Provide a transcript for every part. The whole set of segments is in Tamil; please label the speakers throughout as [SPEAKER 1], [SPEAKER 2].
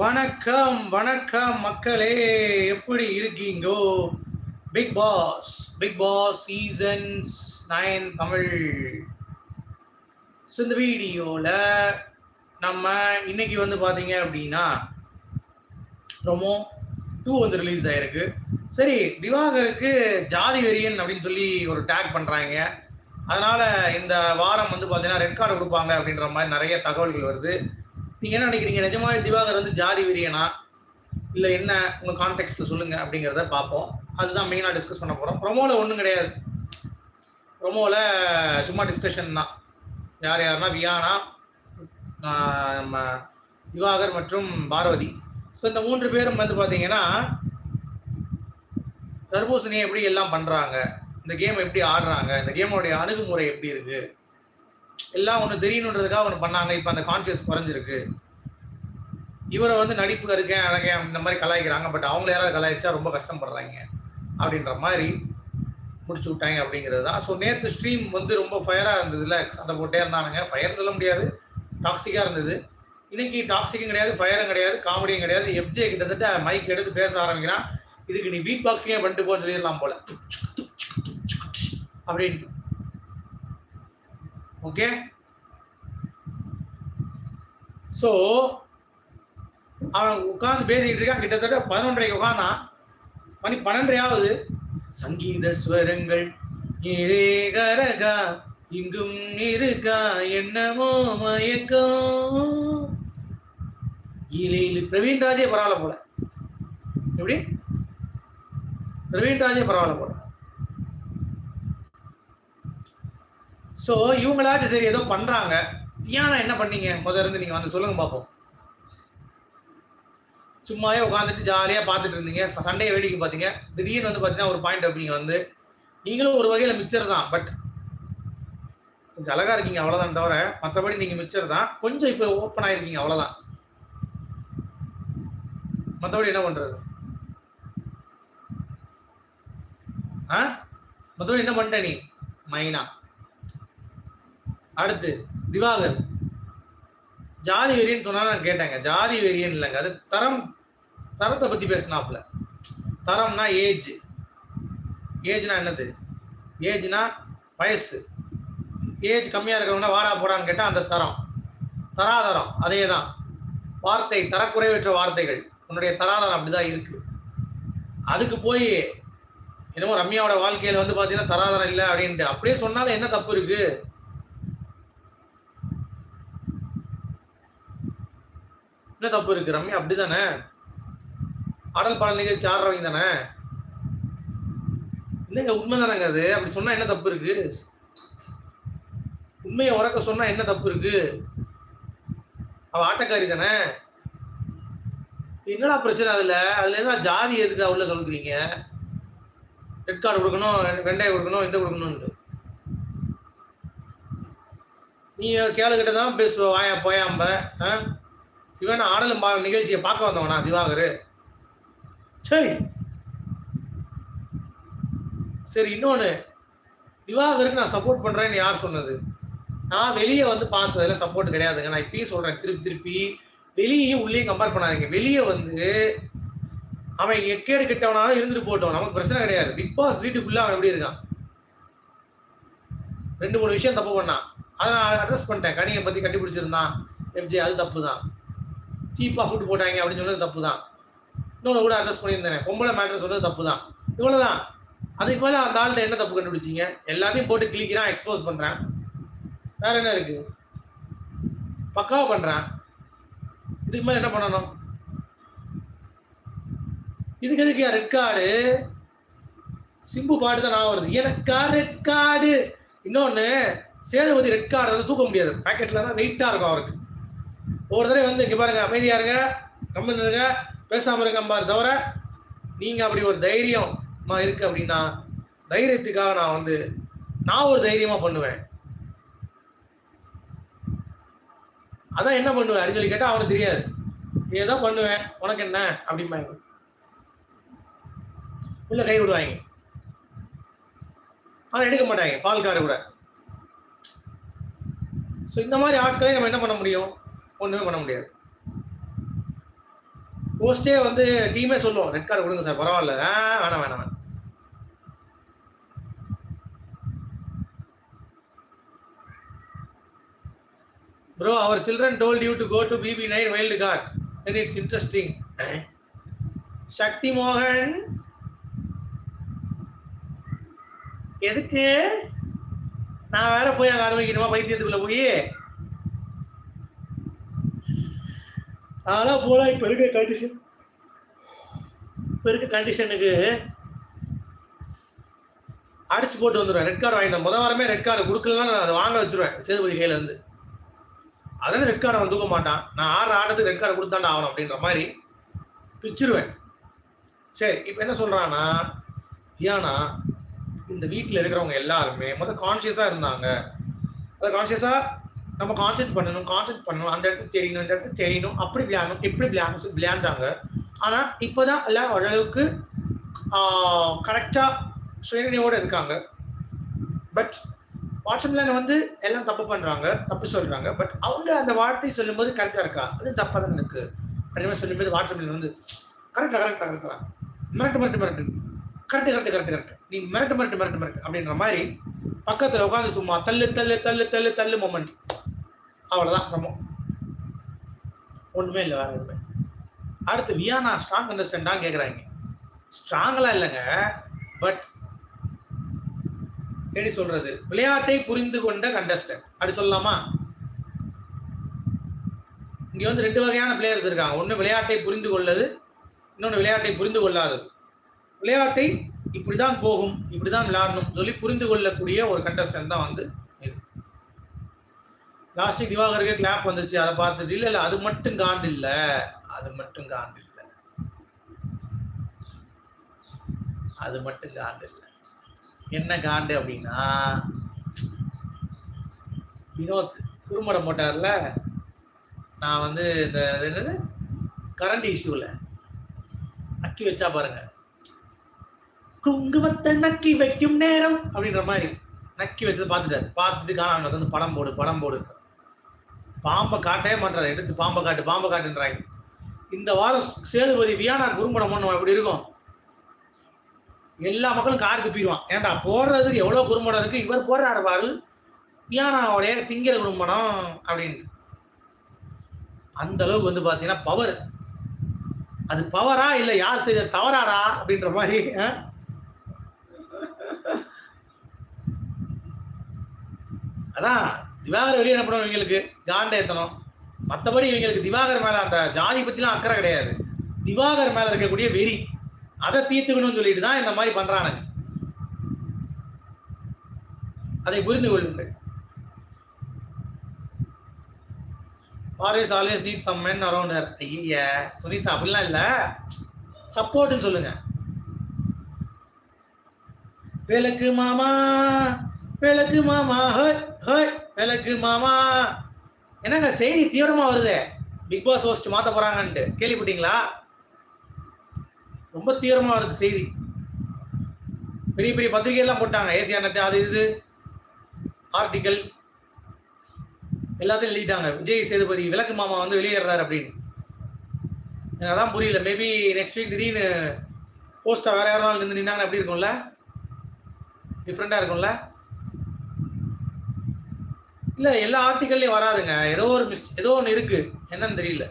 [SPEAKER 1] வணக்கம் வணக்கம் மக்களே. எப்படி இருக்கீங்கோ? Bigg Boss Bigg Boss seasons nine Tamil. So இந்த வீடியோவில் நம்ம இன்னைக்கு வந்து பார்த்தீங்க அப்படின்னா ப்ரொமோ டூ வந்து ரிலீஸ் ஆயிருக்கு. சரி திவாகருக்கு ஜாதி வெறியன் அப்படின்னு சொல்லி ஒரு டேக் பண்ணுறாங்க அதனால் இந்த வாரம் வந்து பார்த்தீங்கன்னா ரெட் கார்டு கொடுப்பாங்க அப்படின்ற மாதிரி நிறைய தகவல்கள் வருது. நீங்கள் என்ன நினைக்கிறீங்க? நிஜமாவே திவாகர் வந்து ஜாதி வெறியனா? இல்லை என்ன? உங்கள் கான்டெக்ட்ல சொல்லுங்க அப்படிங்கிறத பார்ப்போம். அதுதான் மெயினாக டிஸ்கஸ் பண்ண போகிறோம் ப்ரொமோவில் ஒன்றும் கிடையாது. ப்ரொமோவில் சும்மா டிஸ்கஷன் தான். யார் யாருன்னா வியானா நம்ம திவாகர் மற்றும் பார்வதி. ஸோ இந்த மூன்று பேரும் வந்து பார்த்தீங்கன்னா தர்பூசணியை எப்படி எல்லாம் பண்ணுறாங்க இந்த கேம் எப்படி ஆடுறாங்க? இந்த கேமோடைய அணுகுமுறை எப்படி இருக்குது எல்லாம் ஒன்று தெரியணுன்றதுக்காக ஒன்று பண்ணாங்க. இப்போ அந்த கான்சியஸ் குறைஞ்சிருக்கு. இவரை வந்து நடிப்பு இருக்கேன் அழகேன் இந்த மாதிரி கலாய்க்கிறாங்க. பட் அவங்கள யாராவது கலாய்ச்சா ரொம்ப கஷ்டப்படுறாங்க. அப்படின்ற மாதிரி முடிச்சு விட்டாங்க அப்படிங்கிறது தான். ஸோ நேற்று ஸ்ட்ரீம் வந்து ரொம்ப ஃபயராக இருந்ததுல. சண்டை போட்டே இருந்தானுங்க. ஃபயர் சொல்ல முடியாது. டாக்ஸிக்காக இருந்தது. இன்னைக்கு டாக்ஸிக்கும் கிடையாது ஃபயரும் கிடையாது காமெடியும் கிடையாது. எஃப்ஜே கிட்டத்தட்ட மைக் எடுத்து பேச ஆரம்பிக்கிறான். இதுக்கு நீ பீட் பாக்ஸிங்கே பண்ணிட்டு போன்னு சொல்லிடலாம் போல. அப்படின்ட்டு. ஓகே ஸோ அவன் உட்காந்து பேசிக்கிட்டு இருக்கான். கிட்டத்தட்ட பதினொன்றரைக்கு உட்காந்தான் மணி பன்னெண்டரையாவது. சங்கீத ஸ்வரங்கள் கரகா இங்கும் இருக்கா என்னமோ மயக்கம். இலையில் பிரவீன் ராஜே பரவாயில்ல போல. எப்படி? பிரவீன் ராஜே பரவாயில்ல போல. ஸோ இவங்களாச்சும் சரி ஏதோ பண்ணுறாங்க தியானா என்ன பண்ணீங்க? முதல்ல இருந்து நீங்கள் வந்து சொல்லுங்க பார்ப்போம் சும்மாவே உட்காந்துட்டு ஜாலியாக பார்த்துட்டு இருந்தீங்க. சண்டையை வேடிக்கை பார்த்தீங்க. திடீர்னு வந்து பார்த்தீங்கன்னா ஒரு பாயிண்ட் அப்படிங்க வந்து நீங்களும் ஒரு வகையில் மிச்சர் தான். பட் கொஞ்சம் அழகாக இருக்கீங்க அவ்வளோதான் தவிர மற்றபடி நீங்கள் மிச்சர் தான். கொஞ்சம் இப்போ ஓப்பன் ஆகிருக்கீங்க அவ்வளோதான் மற்றபடி என்ன பண்ணுறது ஆ? மற்றபடி என்ன பண்ணிட்ட நீ? மைனா. அடுத்து திவாகர். ஜாதி வெறியன் சொன்னா நான் கேட்டேங்க. ஜாதி வெறியன் இல்லைங்க. அது தரம் தரத்தை பத்தி பேசினாப்புல. தரம்னா ஏஜ் ஏஜ்னா என்னது? ஏஜ்னா வயசு. ஏஜ் கம்மியாக இருக்கிறவங்க வாடா போடான்னு கேட்டால் அந்த தரம். தராதரம் அதே தான் வார்த்தை தரக்குறைவற்ற வார்த்தைகள். உன்னுடைய தராதரம் அப்படிதான் இருக்குது அதுக்கு போய் என்னமோ ரம்யாவோட வாழ்க்கையில் வந்து பார்த்தீங்கன்னா தராதரம் இல்லை அப்படின்ட்டு. அப்படியே சொன்னாலும் என்ன தப்பு இருக்குது என்ன தப்பு இருக்கு ரம்யா அப்படிதானே? ஆடல் பாடல் நிகழ்ச்சி ஆடுறவங்க தானே? இல்லைங்க உண்மை தானேங்க அது. அப்படி சொன்னா என்ன தப்பு இருக்கு? உண்மையை உறக்க சொன்னா என்ன தப்பு இருக்கு? அவ ஆட்டக்காரி தானே? என்னடா பிரச்சனை அதுல? அதுல என்ன ஜாதி எதுக்கு உள்ள சொல்றீங்க? ரெட் கார்டு கொடுக்கணும் வெங்காயம் கொடுக்கணும் இந்த கொடுக்கணும்னு. நீ கேளுகிட்ட தான் பேசுவ வாயா போயாம்ப ஆ? இவன் ஆடலும் பாடல் நிகழ்ச்சியை பார்க்க வந்தவனா திவாகர்? சரி சரி இன்னொன்று திவாகருக்கு நான் சப்போர்ட் பண்ணுறேன்னு யார் சொன்னது? நான் வெளியே வந்து பார்த்ததுல சப்போர்ட் கிடையாதுங்க. நான் இப்பயும் சொல்கிறேன் திருப்பி திருப்பி. வெளியையும் உள்ளேயும் கம்பேர் பண்ணாதீங்க. வெளியே வந்து அவன் எக்கேடு கிட்டவனாலும் இருந்துட்டு போட்டோம் நமக்கு பிரச்சனை கிடையாது. பிக் பாஸ் வீட்டுக்குள்ளே அவன் எப்படி இருக்கான்? ரெண்டு மூணு விஷயம் தப்பு பண்ணான். அதை நான் அட்ரஸ் பண்ணிட்டேன். கனியை பற்றி கண்டுபிடிச்சிருந்தான். எம்ஜே அது தப்பு தான் சீப்பாக ஃபுட் போட்டாங்க அப்படின்னு சொன்னது தப்பு தான் இன்னொன்று கூட அட்ரஸ் பண்ணியிருந்தேன் பொம்பளை மேட்ரு சொன்னது தப்பு தான் இவ்வளோ தான் அதுக்கு மேலே அந்த ஆள்கிட்ட என்ன தப்பு கண்டுபிடிச்சிங்க? எல்லாத்தையும் போட்டு கிளிக்கிறான் எக்ஸ்போஸ் பண்ணுறேன் வேற என்ன இருக்குது பக்காவாக பண்ணுறேன் இதுக்கு மேலே என்ன பண்ணணும்? இதுக்கு எதுக்கு ரெட் கார்டு சிம்பு பாட்டு தான் நான் வருது. எனக்கா ரெட் கார்டு இன்னொன்று சேதுபதி ரெட் கார்டு வந்து தூக்க முடியாது. பேக்கெட்டில் தான் வெயிட்டாக இருக்கும் அவருக்கு. ஒரு தடவை வந்து இங்கே பாருங்க அமைதியா இருங்க கம்மன் இருங்க பேசாம இருங்க பாரு தவிர நீங்க அப்படி ஒரு தைரியமா இருக்கு அப்படின்னா தைரியத்துக்காக நான் வந்து நான் ஒரு தைரியமா பண்ணுவேன். அதான் என்ன பண்ணுவேன்? அப்படின்னு சொல்லி கேட்டா அவனுக்கு தெரியாது. ஏதோ பண்ணுவேன் உனக்கு என்ன? அப்படிம்பாங்க. உள்ள கை விடுவாங்க. ஆனா எடுக்க மாட்டாங்க பால்கார கூட. ஸோ இந்த மாதிரி ஆட்களை நம்ம என்ன பண்ண முடியும்? ஒன்றுமே பண்ண முடியாது. போஸ்டே வந்து டீமே சொல்லுவோம். ரெட் கார்டு கொடுங்க சார் பரவாயில்ல. ஆ வேணாம் வேணாம் வேணாம். Bro our children told you to go to BB nine wild card then it's interesting Sakthi மோகன் எதுக்கு? நான் வேற போய் அங்கே ஆரம்பிக்கணுமா? பைத்தியத்துக்குள்ள போய்? அதெல்லாம் போல இப்போ இருக்க கண்டிஷன் இப்போ இருக்க கண்டிஷனுக்கு அடிச்சு போட்டு வந்துடுவேன் ரெட் கார்டு வாங்கிட்டேன் முத வாரமே ரெட் கார்டு கொடுக்கலன்னா நான் அதை வாங்க வச்சிருவேன் சேதுபதி கையிலேருந்து அதான் ரெட் கார்டை அவன் தூக்க மாட்டான். நான் ஆறு ஆட்டத்துக்கு ரெட் கார்டு கொடுத்தாண்டா ஆகணும் அப்படின்ற மாதிரி பிச்சிருவேன். சரி இப்போ என்ன சொல்கிறான்னா ஏன்னா இந்த வீட்டில் இருக்கிறவங்க எல்லாருமே முதல் கான்சியஸாக இருந்தாங்க. அதை கான்சியஸாக நம்ம கான்சென்ட் பண்ணணும் கான்சென்ட் பண்ணணும். அந்த இடத்துக்கு தெரியணும் இந்த இடத்துல தெரியணும். அப்படி விளையாடணும் எப்படி விளையாடணும் சொல்லி விளையாண்டாங்க. ஆனால் இப்போ தான் எல்லாம் ஓரளவுக்கு கரெக்டாக சுயநினைவோடு இருக்காங்க. பட் வாட்ஸ்அப்ல வந்து எல்லாம் தப்பு பண்ணுறாங்க தப்பு சொல்கிறாங்க பட் அவங்க அந்த வார்த்தை சொல்லும்போது கரெக்டாக இருக்கா? அது தப்பாக தான் இருக்குது அப்படின்னு சொல்லும்போது வாட்ஸ்அப்ல வந்து கரெக்டாக கரெக்டாக கரெக்டாக மிரட்டு மிரட்டு மிரட்டு. கரெக்டு கரெக்டு கரெக்டு கரெக்ட் நீ மிரட்டு மிரட்டு மிரட்டு மிரட்டு அப்படின்ற மாதிரி பக்கத்தில் உட்காந்து சும்மா தள்ளு தள்ளு தள்ளு தள்ளு தள்ளு மொமெண்ட் அவ்வளோதான் ரொம்ப ஒன்றுமே இல்லை வேற எதுவுமே. அடுத்து வியானா ஸ்ட்ராங் அண்டர்ஸ்டாண்டான்னு கேட்குறாங்க ஸ்ட்ராங்கெலாம் இல்லைங்க பட் எப்படி சொல்றது? விளையாட்டை புரிந்து கொண்ட கண்டஸ்டன்ட் அப்படி சொல்லலாமா? இங்க வந்து ரெண்டு வகையான பிளேயர்ஸ் இருக்காங்க. ஒன்று விளையாட்டை புரிந்து கொள்ளது இன்னொன்று விளையாட்டை புரிந்து கொள்ளாதது. விளையாட்டை இப்படிதான் போகும் இப்படிதான் விளையாடணும் சொல்லி புரிந்து கொள்ளக்கூடிய ஒரு கண்டஸ்டன்ட் தான் வந்து பிளாஸ்டிக் லாஸ்ட் திவாகருக்கு கிளாப் வந்துச்சு அதை பார்த்துட்டு இல்லை இல்லை அது மட்டும் காண்டு இல்லை அது மட்டும் காண்டு இல்லை அது மட்டும் காண்டு இல்லை என்ன காண்டு அப்படின்னா வினோத் குறும்படம் போட்டார்ல? நான் வந்து இந்த இது என்னது கரண்ட் இஷ்யூவில் அக்கி வச்சா பாருங்க. குங்குமத்தை நக்கி வைக்கும் நேரம் அப்படின்ற மாதிரி. நக்கி வச்சது பார்த்துட்டாரு. பார்த்துட்டு காணாங்க வந்து படம் போடு படம் போடு. பாம்பை காட்டவே மாட்டார். எடுத்து பாம்பை காட்டு பாம்பை காட்டுன்றாங்க இந்த வாரம் சேதுபதி வியானா குறும்படம் பண்ணுவோம். எப்படி இருக்கும்? எல்லா மக்களும் கார் துப்பிடுவான். ஏன்டா போடுறதுக்கு எவ்வளோ குறும்படம் இருக்குது இவர் போடுறாரு பாரு. வியானாவோடைய திங்கிற குறும்படம் அப்படின்னு. அந்த அளவுக்கு வந்து பார்த்தீங்கன்னா பவர் அது பவரா இல்லை யார் செய்த தவறாடா அப்படின்ற மாதிரி ஆ? அதான் திவாகர் வெளியே அனுப்பணும் இவங்களுக்கு. காண்ட ஏத்தணும். மற்றபடி இவங்களுக்கு திவாகர் மேல அந்த ஜாதி பற்றிலாம் அக்கறை கிடையாது. திவாகர் மேல இருக்கக்கூடிய வெறி. அதை தீர்த்துக்கணும்னு சொல்லிட்டு தான் இந்த மாதிரி பண்றானுங்க. அதை புரிந்து கொள்ளுங்கள். Always always need some men around her ஐய சுனிதா அப்படிலாம் இல்ல. சப்போர்ட்னு சொல்லுங்க. விளக்கு மாமா. விளக்கு மாமா ஹோய் ஹோய் விளக்கு மாமா. என்னங்க செய்தி தீவிரமா வருதே? பிக் பாஸ் ஹோஸ்ட் மாத்த போறாங்கன்ட்டு. கேள்விப்பட்டீங்களா? ரொம்ப தீவிரமா வருது செய்தி. பெரிய பெரிய பத்திரிகை எல்லாம் போட்டாங்க ஏசியா நட்டு அது இது ஆர்டிக்கல் எல்லாத்தையும் எழுதிட்டாங்க. விஜய் சேதுபதி விளக்கு மாமா வந்து வெளியேறாரு அப்படின்னு. எனக்கு அதான் புரியல. மேபி நெக்ஸ்ட் வீக் திடீர்னு போஸ்டா வேற யாராலும் நின்று நின்னாங்க எப்படி இருக்கும்ல? டிஃப்ரெண்டா இருக்கும்ல? இல்ல எல்லா ஆர்டிகல்லையும் வராதுங்க. ஏதோ ஒரு மிஸ் ஏதோ ஒன்று இருக்கு. என்னன்னு தெரியல.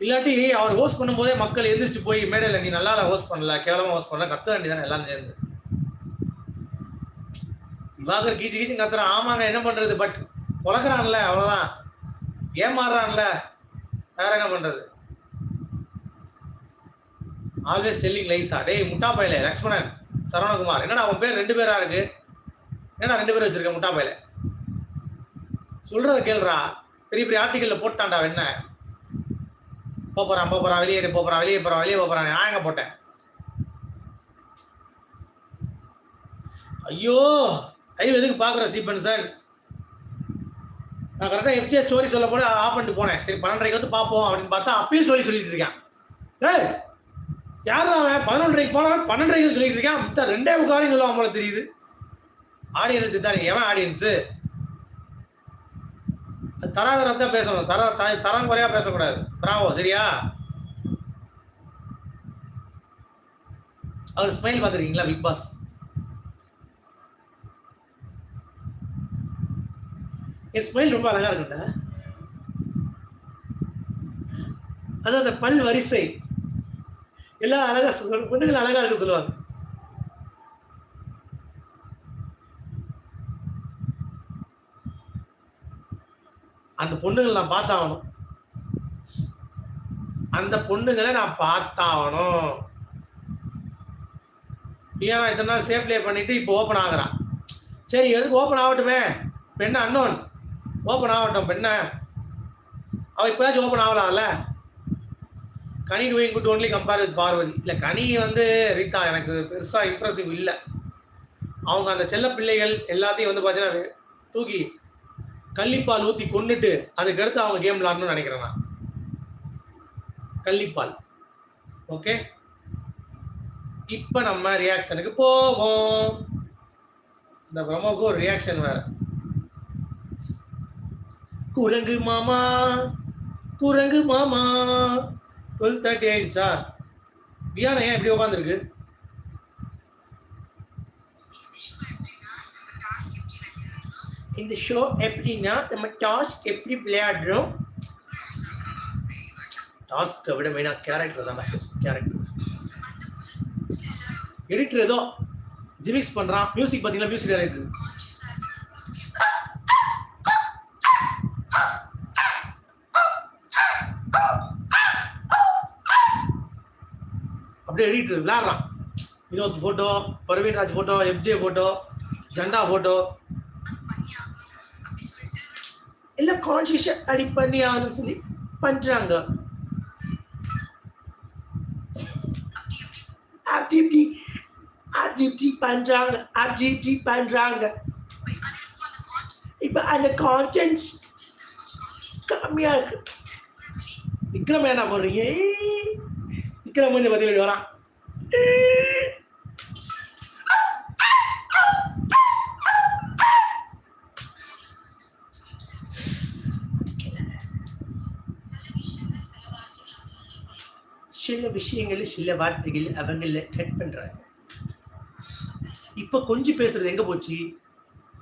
[SPEAKER 1] இல்லாட்டி அவர் ஹோஸ்ட் பண்ணும்போதே மக்கள் எந்திரிச்சு போய் மேடையில் நீ நல்லா ஹோஸ்ட் பண்ணல. கேவலமா ஹோஸ்ட் பண்ணல. கத்த வேண்டியதானே எல்லாரும் சேர்ந்து. திவாகர் கீச்சு கீச்சு கத்துறான். ஆமாங்க என்ன பண்றது? பட் உலகிறான்ல அவ்வளோதான் ஏமாறுறான்ல வேற என்ன பண்றது? ஆல்வேஸ் டெல்லிங் லைஸா டேய் முட்டா பையல லக்ஷ்மணன் சரவணகுமார். என்னடா அவன் பேர் ரெண்டு பேரா இருக்கு? என்னடா ரெண்டு பேர் வச்சிருக்க முட்டா பையல சொல்றத கேள்றா பெரிய பெரிய ஆர்டிக்கல்ல போட்டான்டா என்ன போறான் போறான் வெளியே போறான் வெளியே போறான் வெளியே போறான். நான் எங்க போட்டேன். ஐயோ ஐயோ எதுக்கு பாக்குற சீப்பன் சார்? நான் கரெக்டாக எஃப்ஜே ஸ்டோரி சொல்ல போட ஆஃப் பண்ணிட்டு போனேன். சரி பன்னெண்டரைக்கு வந்து பார்ப்போம் அப்படின்னு பார்த்தா அப்பயும் சொல்லி சொல்லிட்டு இருக்கேன். ஏய் யார் அவன்? பதினொன்றரைக்கு போனவன் பன்னெண்டரைக்கு சொல்லிட்டு இருக்கான். மித்த ரெண்டே முக்காலையும் சொல்லுவான் போல தெரியுது. ஆடியன்ஸ் திட்டாதீங்க எவன் ஆடியன்ஸு அது தராதரம் தான் பேசணும். தர த- தரம் குறையா பேசக்கூடாது. பிராவோ சரியா? அவர் ஸ்மைல் பார்த்துருக்கீங்களா பிக் பாஸ் என் ஸ்மைல் ரொம்ப அழகா இருக்கும்டா. அதான் அந்த பல் வரிசை எல்லாம் அழகா சொல்லுவாங்க பொண்ணுகள் அழகா இருக்கு சொல்லுவாங்க. அந்த பொண்ணுங்களை நான் பார்த்தாகணும். அந்த பொண்ணுங்களை நான் பார்த்தாகணும். ஏன்னா இத்தனை நாள் சேஃப் ப்ளே பண்ணிட்டு இப்போ ஓப்பன் ஆகுறான். சரி எதுக்கு ஓப்பன் ஆகட்டுமே? பெண்ணை அன்னோன் ஓப்பன் ஆகட்டும் பெண்ணை. அவள் இப்போயாச்சும் open ஆகலாம்ல? Kani doing good only compare with Parvathi. இல்லை கனி வந்து ரீதா எனக்கு பெருசாக இம்ப்ரெசிவ் இல்லை. அவங்க அந்த செல்ல பிள்ளைகள் எல்லாத்தையும் வந்து பார்த்தீங்கன்னா தூக்கி கள்ளிப்பால் ஊற்றி கொண்டுட்டு அதுக்கடுத்து அவங்க கேம் விளாடணும்னு நினைக்கிறேன் நான். கள்ளிப்பால். ஓகே இப்போ நம்ம ரியாக்ஷனுக்கு போவோம். இந்த பிரம்மோக்கு ஒரு ரியாக்ஷன் வேற. குரங்கு மாமா குரங்கு மாமா. டுவெல் தேர்ட்டி ஆயிடுச்சா? வியானா ஏன் இப்படி உட்காந்துருக்கு இந்த ஷோ எப்படின்னா நம்ம டாஸ்க் எப்படி விளையாடுறோம்? டாஸ்க்கை விட மெயினாக கேரக்டர் தான் கேரக்டர் எடிட்டர் ஏதோ ஜிமிக்ஸ் பண்ணுறான் மியூசிக் பார்த்தீங்கன்னா மியூசிக் டைரக்டர் அப்படியே editor விளாட்றான் Vinod photo Parveen Raj photo FJ photo ஜெண்டா photo எல்லாம் கான்சியஸாக அடி பண்ணி ஆகணும்னு சொல்லி பண்ணுறாங்க அப்படி இப்படி அப்படி இப்படி பண்ணுறாங்க அப்படி இப்படி பண்ணுறாங்க இப்போ அந்த கான்டென்ட்ஸ் கம்மியாக இருக்கு. விக்ரம் என்ன பண்ணுறீங்க விக்ரம் கொஞ்சம் பதில் வரான். சில விஷயங்கள் சில வார்த்தைகள் அவங்கள கட் பண்றாங்க. இப்ப கொஞ்சம் பேசுறது எங்க போச்சு?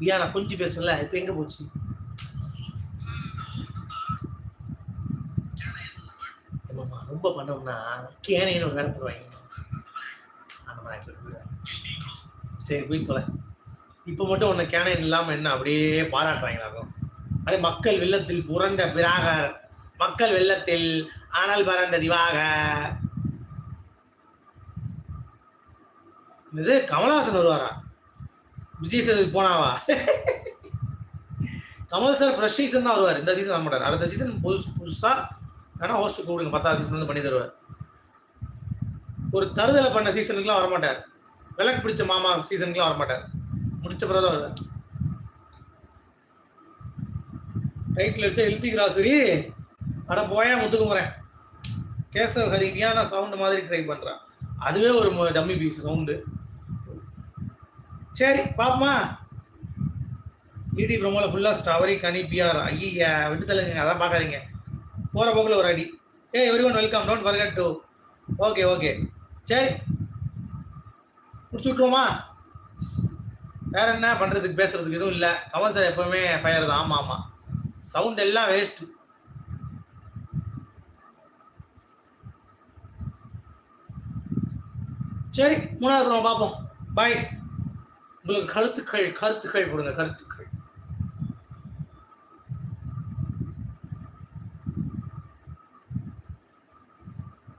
[SPEAKER 1] வியா நான் கொஞ்சம் பேசுறேன்ல இப்ப எங்க போச்சு? ரொம்ப பண்ணோம்னா கேனைன்னு ஒரு வேலை போடுவாங்க அந்த மாதிரி சரி போய் தொலை. இப்போ மட்டும் உன்னை கேனைன் இல்லாமல் என்ன அப்படியே பாராட்டுறாங்களாக்கும் அப்படியே மக்கள் வெள்ளத்தில் புரண்ட பிராகர். மக்கள் வெள்ளத்தில் ஆனால் பறந்த திவாக இது கமலஹாசன் வருவாரா? விஜய் சேதுபதி போனாவா? கமல் சார் ஃப்ரெஷ் சீசன் தான் வருவார். இந்த சீசன் வர மாட்டார் அடுத்த சீசன் புதுசு புதுசாக வேணா ஹோஸ்ட் கூப்பிடுங்க பத்தாவது சீசன்லேருந்து பண்ணி தருவார். ஒரு தருதலை பண்ண சீசனுக்குலாம் வர மாட்டார் விளக்கு பிடிச்ச மாமா சீசனுக்குலாம் வர மாட்டார் முடிச்ச பிறகு தான் வருவார். டைட்டில் வச்ச எழுதி கிராசரி அட போயா முத்துக்கு போகிறேன் கேசவ் நான் சவுண்டு மாதிரி ட்ரை பண்ணுறான் அதுவே ஒரு டம்மி பீஸ் சவுண்டு சரி பாப்பமா? ஈடி ப்ரோமோல ஃபுல்லாக ஸ்ட்ராபெரி கனி பிஆர் ஐயா விட்டு தள்ளுங்க அதான் பார்க்காதீங்க. போகிற போக்கில் ஒரு அடி. Hey everyone welcome don't forget to okay okay சரி. முடிச்சு விட்ருவோமா வேற என்ன பண்ணுறதுக்கு பேசுறதுக்கு எதுவும் இல்லை. கமல் சார் எப்பவுமே ஃபயர் தான். ஆமாம் ஆமாம் சவுண்ட் எல்லாம் வேஸ்ட்டு சரி மூணாவது பார்ப்போம். பாய் உங்களுக்கு கருத்துக்கள் கருத்துக்கள் கொடுங்க கருத்துக்கள்.